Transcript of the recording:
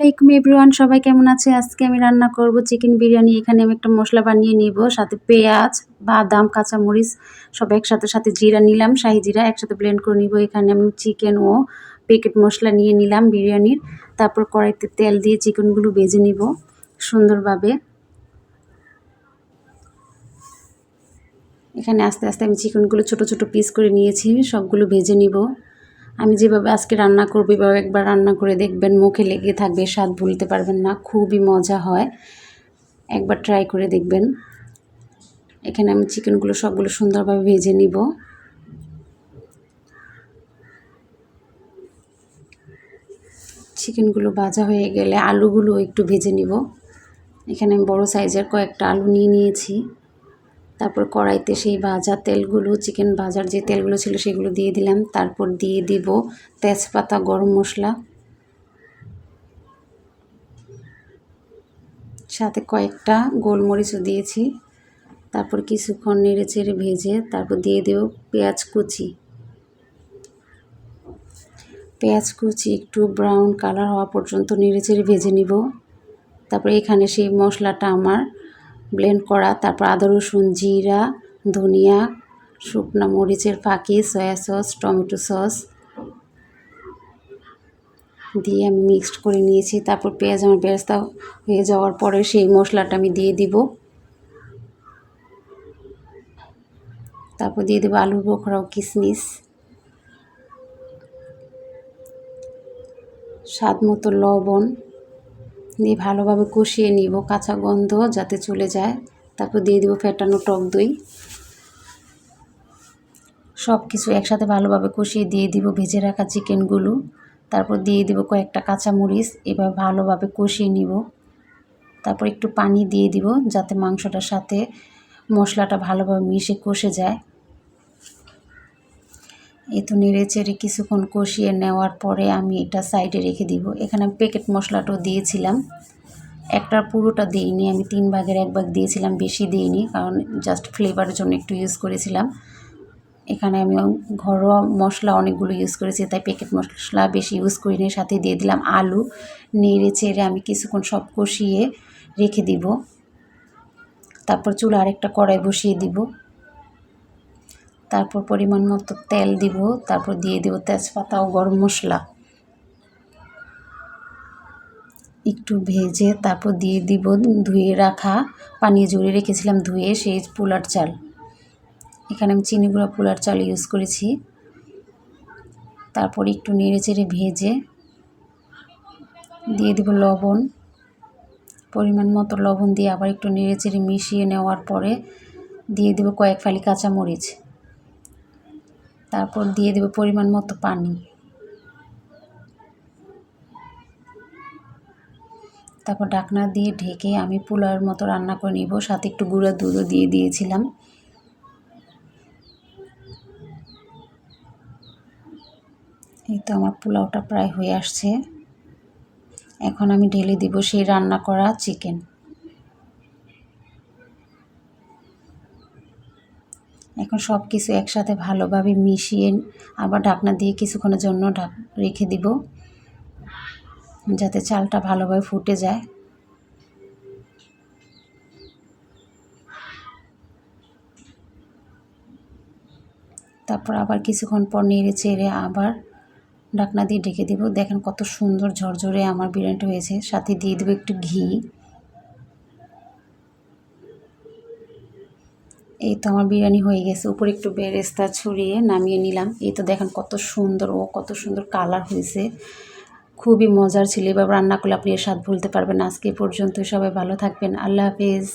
আসসালামাইকুম এভরিওয়ান, সবাই কেমন আছে? আজকে আমি রান্না করব চিকেন বিরিয়ানি। এখানে আমি একটা মশলা বানিয়ে নিব, সাথে পেঁয়াজ, বাদাম, কাঁচামরিচ, সব একসাথে, সাথে জিরা নিলাম, শাহি জিরা একসাথে ব্লেন্ড করে নিব। এখানে আমি চিকেন ও প্যাকেট মশলা নিয়ে নিলাম বিরিয়ানির। তারপর কড়াইতে তেল দিয়ে চিকেনগুলো ভেজে নিব সুন্দরভাবে। এখানে আস্তে আস্তে আমি চিকেনগুলো ছোট ছোট পিস করে নিয়েছি, সবগুলো ভেজে নিব। আমি যেভাবে আজকে রান্না করব, এভাবে একবার রান্না করে দেখবেন, মুখে লেগে থাকবে, স্বাদ ভুলতে পারবেন না, খুবই মজা হয়। একবার ট্রাই করে দেখবেন। এখানে আমি চিকেনগুলো সবগুলো সুন্দরভাবে ভেজে নিব। চিকেনগুলো ভাজা হয়ে গেলে আলুগুলো একটু ভেজে নিব। এখানে আমি বড়ো সাইজের কয়েকটা আলু নিয়ে নিয়েছি। তারপর কড়াইতে সেই ভাজা তেলগুলো চিকেন ভাজার যে তেলগুলো ছিল সেগুলো দিয়ে দিলাম। তারপর দিয়ে দিব তেজপাতা, গরম মশলা। সাথে কয়েকটা গোলমরিচও দিয়েছি। তারপর কিছুক্ষণ নেড়ে চেড়ে ভেজে তারপর দিয়ে দেব পেঁয়াজ কুচি। পেঁয়াজ কুচি একটু ব্রাউন কালার হওয়া পর্যন্ত নেড়ে চেড়ে ভেজে নিব। তারপর এখানে সেই মশলাটা আমার ব্লেন্ড করা, তারপর আদা, রসুন, জিরা, ধনিয়া, শুকনো মরিচের ফাঁকি সয়া সস টমেটো সস দিয়ে আমি মিক্সড করে নিয়েছি। তারপর পেঁয়াজ আমার বেরেস্তা হয়ে যাওয়ার পরে সেই মশলাটা আমি দিয়ে দিব। তারপর দিয়ে দেবো আলু, বোখরা কিশমিশ স্বাদ মতো লবণ। দিয়ে ভালোভাবে কষিয়ে নিব, কাঁচা গন্ধ যাতে চলে যায়। তারপর দিয়ে দেবো ফেটানো টক দই। সব কিছু একসাথে ভালোভাবে কষিয়ে দিয়ে দিব ভেজে রাখা চিকেনগুলো। তারপর দিয়ে দিব কয়েকটা কাঁচামরিচ, এবার ভালোভাবে কষিয়ে নিব। তারপর একটু পানি দিয়ে দিব যাতে মাংসটার সাথে মশলাটা ভালোভাবে মিশে কষে যায়। এই তো নেড়ে চেড়ে কিছুক্ষণ কষিয়ে নেওয়ার পরে আমি এটা সাইডে রেখে দিব। এখানে প্যাকেট মশলাটাও দিয়েছিলাম। একটা পুরোটা দিইনি, আমি তিন ভাগের এক ভাগ দিয়েছিলাম, বেশি দিইনি, কারণ জাস্ট ফ্লেভারের জন্য একটু ইউজ করেছিলাম। এখানে আমি ঘরোয়া মশলা অনেকগুলো ইউজ করেছি, তাই প্যাকেট মশলা বেশি ইউজ করিনি। সাথে দিয়ে দিলাম আলু। নেড়ে চেড়ে আমি কিছুক্ষণ সব কষিয়ে রেখে দিব। তারপর চুলা আরেকটা কড়াই বসিয়ে দিব। তারপর পরিমাণ মতো তেল দিব, তারপর দিয়ে দেব তেজপাতা ও গরম মশলা। একটু ভেজে তারপর দিয়ে দিব ধুয়ে রাখা পানি জড়িয়ে রেখেছিলাম ধুয়ে, সেই পোলার চাল। এখানে আমি চিনি গুঁড়া পোলার চাল ইউজ করেছি। তারপর একটু নেড়ে চেড়ে ভেজে দিয়ে দিব লবণ। পরিমাণ মতো লবণ দিয়ে আবার একটু নেড়ে চেড়ে মিশিয়ে নেওয়ার পরে দিয়ে দেব কয়েক ফালি কাঁচামরিচ। তারপর দিয়ে দেব পরিমাণ মতো পানি। তারপর ঢাকনা দিয়ে ঢেকে আমি পোলার মতো রান্না করে নিব। সাথে একটু গুঁড়া দুধও দিয়ে দিয়েছিলাম। এই তো আমার পোলাওটা প্রায় হয়ে আসছে। এখন আমি ঢেলে দিব সেই রান্না করা চিকেন। এখন সব কিছু একসাথে ভালোভাবে মিশিয়ে আবার ঢাকনা দিয়ে কিছুক্ষণের জন্য ঢাক রেখে দিব, যাতে চালটা ভালোভাবে ফুটে যায়। তারপর আবার কিছুক্ষণ পর নেড়ে চেড়ে আবার ঢাকনা দিয়ে ঢেকে দেবো। দেখেন কত সুন্দর ঝরঝরে আমার বিরিয়ানিটা হয়েছে। সাথে দিয়ে দেবো একটু ঘি। এই তো আমার বিরিয়ানি হয়ে গেছে। উপরে একটু বেরেস্তা ছড়িয়ে নামিয়ে নিলাম। এই তো দেখেন কত সুন্দর, ও কত সুন্দর কালার হয়েছে। খুবই মজার ছিল। এবার রান্না করলে আপনি এর স্বাদ ভুলতে পারবেন আজকে পর্যন্ত সবাই ভালো থাকবেন। আল্লাহ হাফিজ।